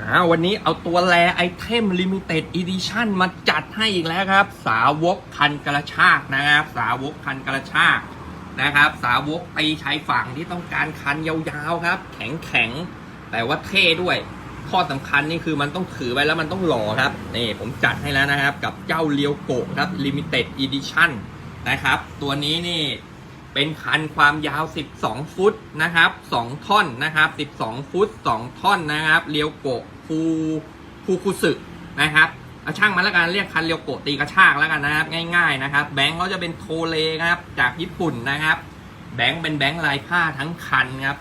อ่าวันนี้เอาตัวแรไอเทมลิมิเต็ดอีดิชั่นมาจัดให้อีกแล้วครับ สาวกคันกระชากนะครับ สาวกคันกระชากนะครับ สาวกตีชายฝั่งที่ต้องการคันยาวๆครับ แข็งแข็งๆแต่ว่าเท่ด้วย ข้อสำคัญนี่คือมันต้องถือไว้แล้วมันต้องหล่อครับ นี่ผมจัดให้แล้วนะครับ กับเจ้าเลียวโกะครับลิมิเต็ดอีดิชั่นนะครับ ตัวนี้นี่ เป็นคันความยาว 12 ฟุตนะครับ 2 ท่อนนะครับ 12 ฟุต 2 ท่อนนะครับเรียวโกะฟูฟูคุสึนะครับเอาช่างมาแล้วกันเรียกคันเรียวโกะตีกระชากแล้วกันนะครับ ง่ายๆนะครับ แบงค์เขาจะเป็นโทเลครับจากญี่ปุ่นนะครับ แบงค์เป็นแบงค์ลายผ้าทั้งคันครับ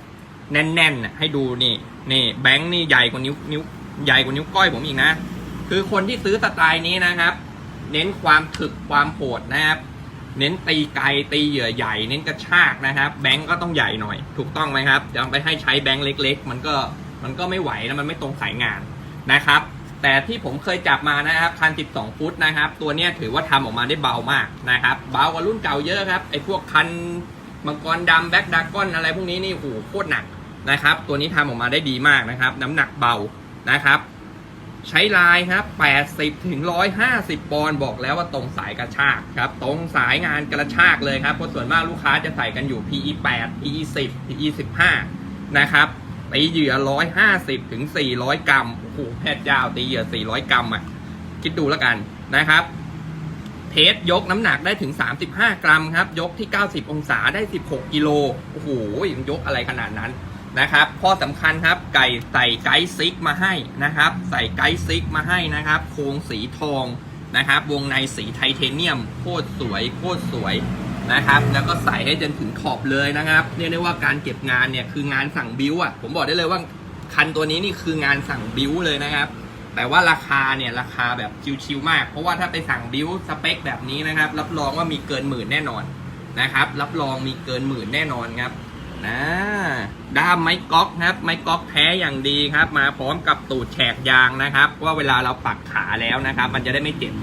แน่นๆให้ดูนี่นี่แบงค์นี่ใหญ่กว่านิ้วนิ้วใหญ่กว่านิ้วก้อยผมอีกนะ คือคนที่ซื้อสไตล์นี้นะครับ เน้นความถึกความโหดนะครับ เน้นตีไกลตีเหยื่อใหญ่ เน้นกระชากนะครับ แบงก์ก็ต้องใหญ่หน่อย ถูกต้องไหมครับจะไปให้ใช้แบงก์เล็ก ๆ มันก็มันก็ไม่ไหวนะมันไม่ตรงสายงานนะครับ แต่ที่ผมเคยจับมานะครับคัน 12 ฟุตนะครับ ตัวนี้ถือว่าทำออกมาได้เบามากนะครับ เบากว่ารุ่นเก่าเยอะครับไอ้พวกคันมังกรดำแบ็กดากอนอะไรพวกนี้นี่โอ้โหโคตรหนักนะครับ ตัวนี้ทำออกมาได้ดีมากนะครับ น้ำหนักเบานะครับ ใช้ลายครับ80ถึง150 ปอนด์บอกแล้วว่าตรงสายกระชากครับ ตรงสายงานกระชากเลยครับ เพราะส่วนมากลูกค้าจะใส่กันอยู่ PE 8 PE 10 PE 15นะครับ ตีเหยื่อ 150ถึง400 กรัม โอ้โหแพทย์เจ้าตีเหยื่อ 400 กรัมอะ คิดดูแล้วกันนะครับ เทสยกน้ำหนักได้ถึง 35 กรัมครับ ยกที่ 90 องศาได้ 16 กิโล โอ้โหยังยกอะไรขนาดนั้น นะครับข้อสำคัญครับไก่ใส่ไกด์ซิกมาให้นะครับ ใส่ไกด์ซิกมาให้นะครับ โครงสีทองนะครับ วงในสีไทเทเนียมโคตรสวยโคตรสวยนะครับ แล้วก็ใส่ให้จนถึงขอบเลยนะครับเรียกได้ว่าการเก็บงานเนี่ยคืองานสั่งบิวอะผมบอกได้เลยว่าคันตัวนี้นี่คืองานสั่งบิวเลยนะครับ แต่ว่าราคาเนี่ยราคาแบบชิวๆมาก เพราะว่าถ้าไปสั่งบิวสเปคแบบนี้นะครับ รับรองว่ามีเกินหมื่นแน่นอนนะครับ รับรองมีเกินหมื่นแน่นอนครับ นะด้ามไม้ก๊อกครับ ไม้ก๊อกแท้อย่างดีครับ มาพร้อมกับตูดแฉกยางนะครับ ว่าเวลาเราปักขาแล้วนะครับ มันจะได้ไม่เจ็บ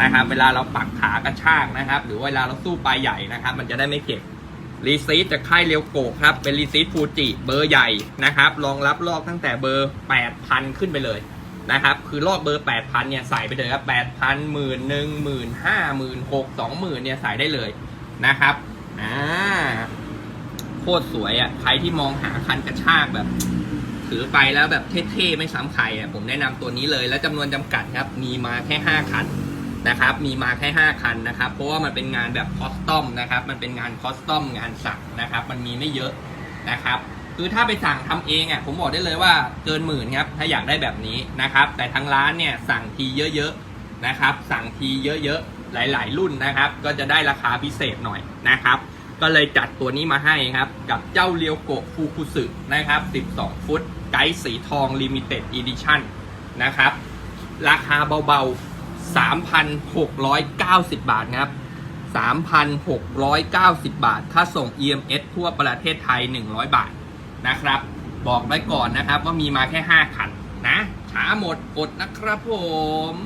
นะครับ เวลาเราปักขากระชากนะครับ หรือเวลาเราสู้ปลายใหญ่นะครับ มันจะได้ไม่เจ็บรีซีทจากค่ายเรียวโกะครับ เป็นรีซีทฟูจิเบอร์ใหญ่นะครับรองรับลอกตั้งแต่เบอร์ 8,000 ขึ้นไปเลยนะครับ คือลอกเบอร์ 8,000 เนี่ยใส่ไปเลยครับ 8,000 หมื่นหนึ่งหมื่นห้าหมื่นหกสองหมื่นเนี่ยใส่ได้เลยนะครับ อ่า โคตรสวยอะ ใครที่มองหาคันกระชากแบบ ถือไปแล้วแบบเท่ๆไม่ซ้ำใครอะผมแนะนำตัวนี้เลย และจำนวนจำกัดครับ มีมาแค่ 5 คันนะครับ มีมาแค่ 5 คันนะครับ เพราะว่ามันเป็นงานแบบคอสตอมนะครับ มันเป็นงานคอสตอมงานสักนะครับ มันมีไม่เยอะนะครับ คือถ้าไปสั่งทำเองอะผมบอกได้เลยว่าเกินหมื่นครับ ถ้าอยากได้แบบนี้นะครับ แต่ทางร้านเนี่ยสั่งทีเยอะๆนะครับ สั่งทีเยอะๆหลาย ๆ รุ่นนะครับ ก็จะได้ราคาพิเศษหน่อยนะครับ ก็เลยจัดตัวนี้มาให้ครับ กับเจ้าเรียวโกะฟูคุสึนะครับ 12 ฟุต ไกด์สีทองลิมิเต็ดอีดิชั่นนะครับ ราคาเบาๆ 3,690 บาทครับ 3,690 บาท ถ้าส่ง EMS ทั่วประเทศไทย 100 บาทนะครับ บอกไว้ก่อนนะครับว่ามีมาแค่ 5 คันนะ ช้าหมดอดนะครับผม